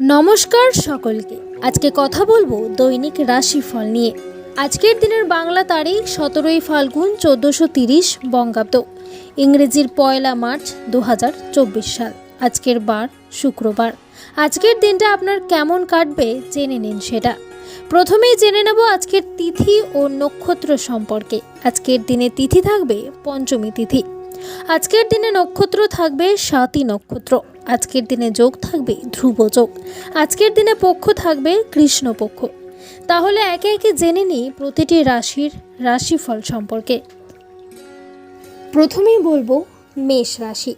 নমস্কার সকলকে। আজকে কথা বলব দৈনিক রাশিফল নিয়ে। আজকের দিনের বাংলা তারিখ সতেরোই ফাল্গুন চোদ্দোশো তিরিশ বঙ্গাব্দ। ইংরেজির পয়লা মার্চ দু হাজার চব্বিশ সাল, আজকের বার শুক্রবার। আজকের দিনটা আপনার কেমন কাটবে জেনে নিন সেটা। প্রথমেই জেনে নেব আজকের তিথি ও নক্ষত্র সম্পর্কে। আজকের দিনে তিথি থাকবে পঞ্চমী তিথি। আজকের দিনে নক্ষত্র থাকবে সাতই নক্ষত্র। আজকের দিনে যোগ থাকবে ধ্রুব যোগ। আজকের দিনে পক্ষ থাকবে কৃষ্ণপক্ষ তাহলে একে একে জেনে নিই প্রতিটি রাশির রাশিফল সম্পর্কে। প্রথমেই বলব মেষ রাশি।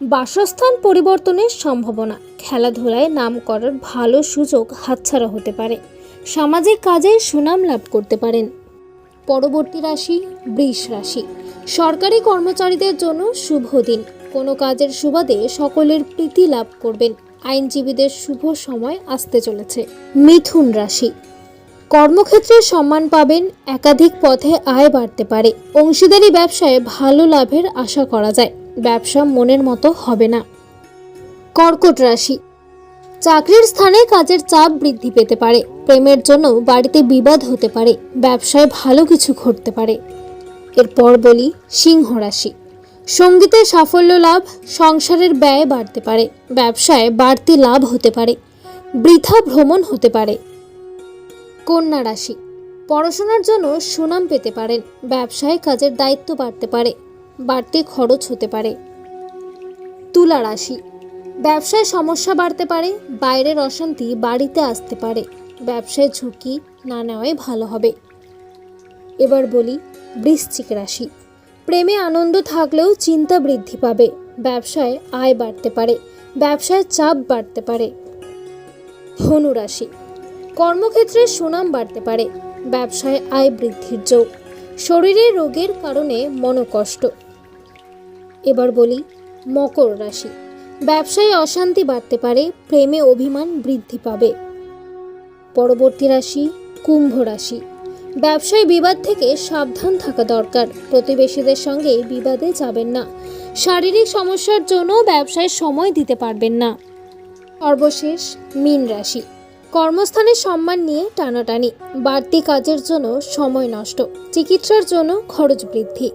বাসস্থান পরিবর্তনের সম্ভাবনা। খেলাধুলায় নাম করার ভালো সুযোগ হাতছাড়া হতে পারে। সামাজিক কাজে সুনাম লাভ করতে পারেন। পরবর্তী রাশি বৃষ রাশি। সরকারি কর্মচারীদের জন্য শুভ দিন। কোনো কাজের সুবাদে সকলের প্রীতি লাভ করবেন। আইনজীবীদের শুভ সময় আসতে চলেছে। মিথুন রাশি। কর্মক্ষেত্রে সম্মান পাবেন, একাধিক পথে আয় বাড়তে পারে। অংশীদারি ব্যবসায় ভালো লাভের আশা করা যায়। ব্যবসা মনের মতো হবে না। কর্কট রাশি। চাকরির স্থানে কাজের চাপ বৃদ্ধি পেতে পারে। প্রেমের জন্য বাড়িতে বিবাদ হতে পারে। ব্যবসায় ভালো কিছু ঘটতে পারে। এরপর বলি সিংহ রাশি। সঙ্গীতে সাফল্য লাভ সংসারের ব্যয় বাড়তে পারে, ব্যবসায় বাড়তি লাভ হতে পারে, বৃথা ভ্রমণ হতে পারে। কন্যা রাশি, পড়াশোনার জন্য সুনাম পেতে পারেন, ব্যবসায় কাজের দায়িত্ব বাড়তে পারে, বাড়তি খরচ হতে পারে। তুলা রাশি, ব্যবসায় সমস্যা বাড়তে পারে, বাইরের অশান্তি বাড়িতে আসতে পারে, ব্যবসায় ঝুঁকি না নেওয়াই ভালো হবে। এবার বলি বৃশ্চিক রাশি। প্রেমে আনন্দ থাকলেও চিন্তা বৃদ্ধি পাবে। ব্যবসায় আয় বাড়তে পারে। ব্যবসায় চাপ বাড়তে পারে। ধনু রাশি। কর্মক্ষেত্রে সুনাম বাড়তে পারে। ব্যবসায় আয় বৃদ্ধির যোগ। শরীরে রোগের কারণে মনোকষ্ট। এবার বলি, মকর রাশি। ব্যবসায় অশান্তি বাড়তে পারে। প্রেমে অভিমান বৃদ্ধি পাবে। পরবর্তী রাশি, কুম্ভ রাশি। ব্যবসায় বিবাদ থেকে সাবধান থাকা দরকার। প্রতিবেশীদের সঙ্গে বিবাদে যাবেন না। শারীরিক সমস্যার জন্য ব্যবসায় সময় দিতে পারবেন না। সর্বশেষ, মীন রাশি। কর্মস্থানে সম্মান নিয়ে টানাটানি। বাড়তি কাজের জন্য সময় নষ্ট। চিকিৎসার জন্য খরচ বৃদ্ধি।